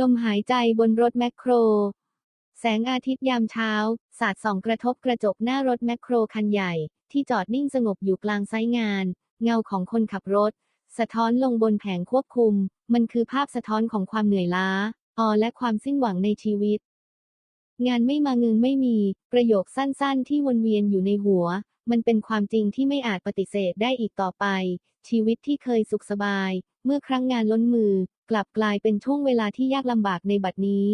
ลมหายใจบนรถแมคโคร แสงอาทิตย์ยามเช้า สาดส่องกระทบกระจกหน้ารถแมคโครคันใหญ่ ที่จอดนิ่งสงบอยู่กลางไซต์งาน เงาของคนขับรถ สะท้อนลงบนแผงควบคุม มันคือภาพสะท้อนของความเหนื่อยล้าออและความสิ้นหวังในชีวิต งานไม่มาเงินไม่มี ประโยคสั้นๆ ที่วนเวียนอยู่ในหัว มันเป็นความจริงที่ไม่อาจปฏิเสธได้อีกต่อไป ชีวิตที่เคยสุขสบาย เมื่อครั้งงานล้นมือ กลับกลายเป็นช่วงเวลาที่ยากลำบากในบัดนี้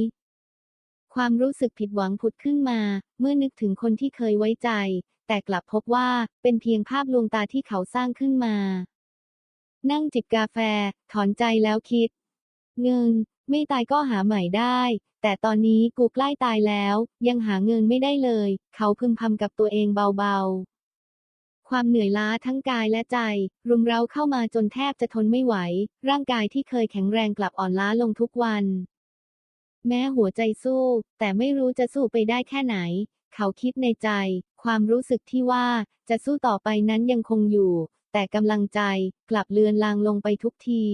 ความรู้สึกผิดหวังผุดขึ้นมา เมื่อนึกถึงคนที่เคยไว้ใจ แต่กลับพบว่าเป็นเพียงภาพลวงตาที่เขาสร้างขึ้นมา นั่งจิบกาแฟ ถอนใจแล้วคิด เงิน ไม่ตายก็หาใหม่ได้ แต่ตอนนี้กูใกล้ตายแล้ว ยังหาเงินไม่ได้เลย เขาพึมพำกับตัวเองเบาๆ ความเหนื่อยล้าทั้งกายและใจ รุมเร้าเข้ามาจนแทบจะทนไม่ไหว ร่างกายที่เคยแข็งแรงกลับอ่อนล้าลงทุกวัน แม้หัวใจสู้ แต่ไม่รู้จะสู้ไปได้แค่ไหน เขาคิดในใจ ความรู้สึกที่ว่าจะสู้ต่อไปนั้นยังคงอยู่ แต่กำลังใจกลับเลือนลางลงไปทุกที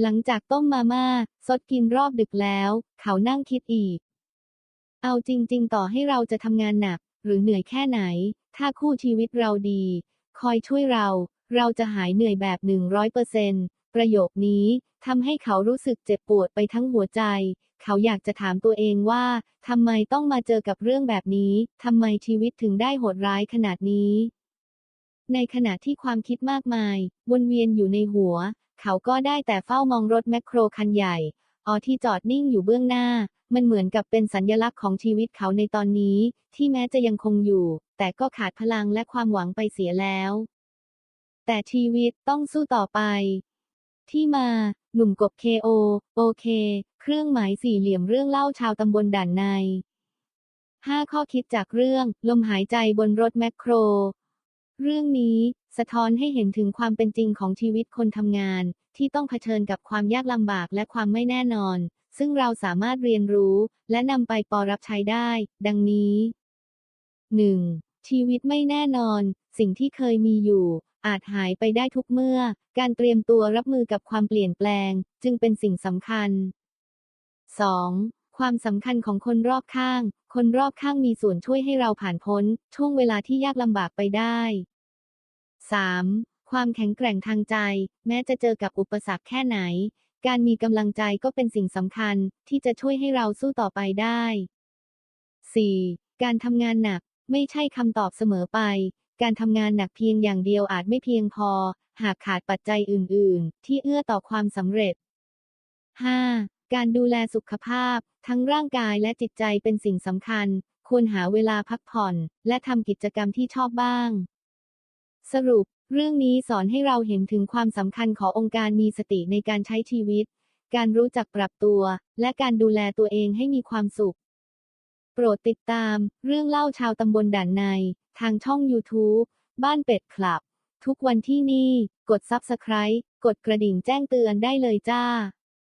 หลังจากต้มมาม่าสดกินรอบดึกแล้ว เขานั่งคิดอีก เอาจริง ๆ ต่อให้เราจะทำงานหนัก หรือเหนื่อยแค่ไหน ถ้าคู่ชีวิตเราดี คอยช่วยเรา เราจะหายเหนื่อยแบบ100%ประโยคนี้ทำให้เขารู้สึกเจ็บปวดไปทั้งหัวใจ เขาอยากจะถามตัวเองว่าทำไมต้องมาเจอกับเรื่องแบบนี้ทำไมชีวิตถึงได้โหดร้ายขนาดนี้ ในขณะที่ความคิดมากมาย วนเวียนอยู่ในหัว เขาก็ได้แต่เฝ้ามองรถแมคโครคันใหญ่ ออที่จอดนิ่งอยู่เบื้องหน้า มันเหมือนกับเป็นสัญลักษณ์ของชีวิตเขาในตอนนี้ ที่แม้จะยังคงอยู่ แต่ก็ขาดพลังและความหวังไปเสียแล้ว แต่ชีวิตต้องสู้ต่อไป ที่มา หนุ่มกบเคโอโอเค เครื่องหมายสี่เหลี่ยมเรื่องเล่าชาวตำบลด่านใน 5 ข้อคิดจากเรื่อง ลมหายใจบนรถแมคโคร เรื่องนี้สะท้อนให้เห็นถึงความเป็นจริงของชีวิตคนทำงาน ที่ต้องเผชิญกับความยากลำบากและความไม่แน่นอน ซึ่งเราสามารถเรียนรู้ และนำไปปอรับใช้ได้ ดังนี้ 1. ชีวิตไม่แน่นอน สิ่งที่เคยมีอยู่ อาจหายไปได้ทุกเมื่อ การเตรียมตัวรับมือกับความเปลี่ยนแปลง จึงเป็นสิ่งสำคัญ 2. ความสำคัญของคนรอบข้าง คนรอบข้างมีส่วนช่วยให้เราผ่านพ้น ช่วงเวลาที่ยากลำบากไปได้ 3. ความแข็งแกร่งทางใจ แม้จะเจอกับอุปสรรคแค่ไหน การมีกำลังใจก็เป็นสิ่งสำคัญที่จะช่วยให้เราสู้ต่อไปได้ 4. การทำงานหนัก ไม่ใช่คำตอบเสมอไป การทำงานหนักเพียงอย่างเดียวอาจไม่เพียงพอ หากขาดปัจจัยอื่น ๆ ที่เอื้อต่อความสำเร็จ 5. การดูแลสุขภาพ ทั้งร่างกายและจิตใจเป็นสิ่งสำคัญ ควรหาเวลาพักผ่อน และทำกิจกรรมที่ชอบบ้าง สรุป เรื่องนี้สอนให้เราเห็นถึงความสำคัญขององค์การมีสติในการใช้ชีวิต การรู้จักปรับตัว และการดูแลตัวเองให้มีความสุข โปรดติดตาม เรื่องเล่าชาวตำบลด่านใน ทางช่อง YouTube บ้านเป็ดคลับ ทุกวันที่นี่ กด Subscribe กดกระดิ่งแจ้งเตือนได้เลยจ้า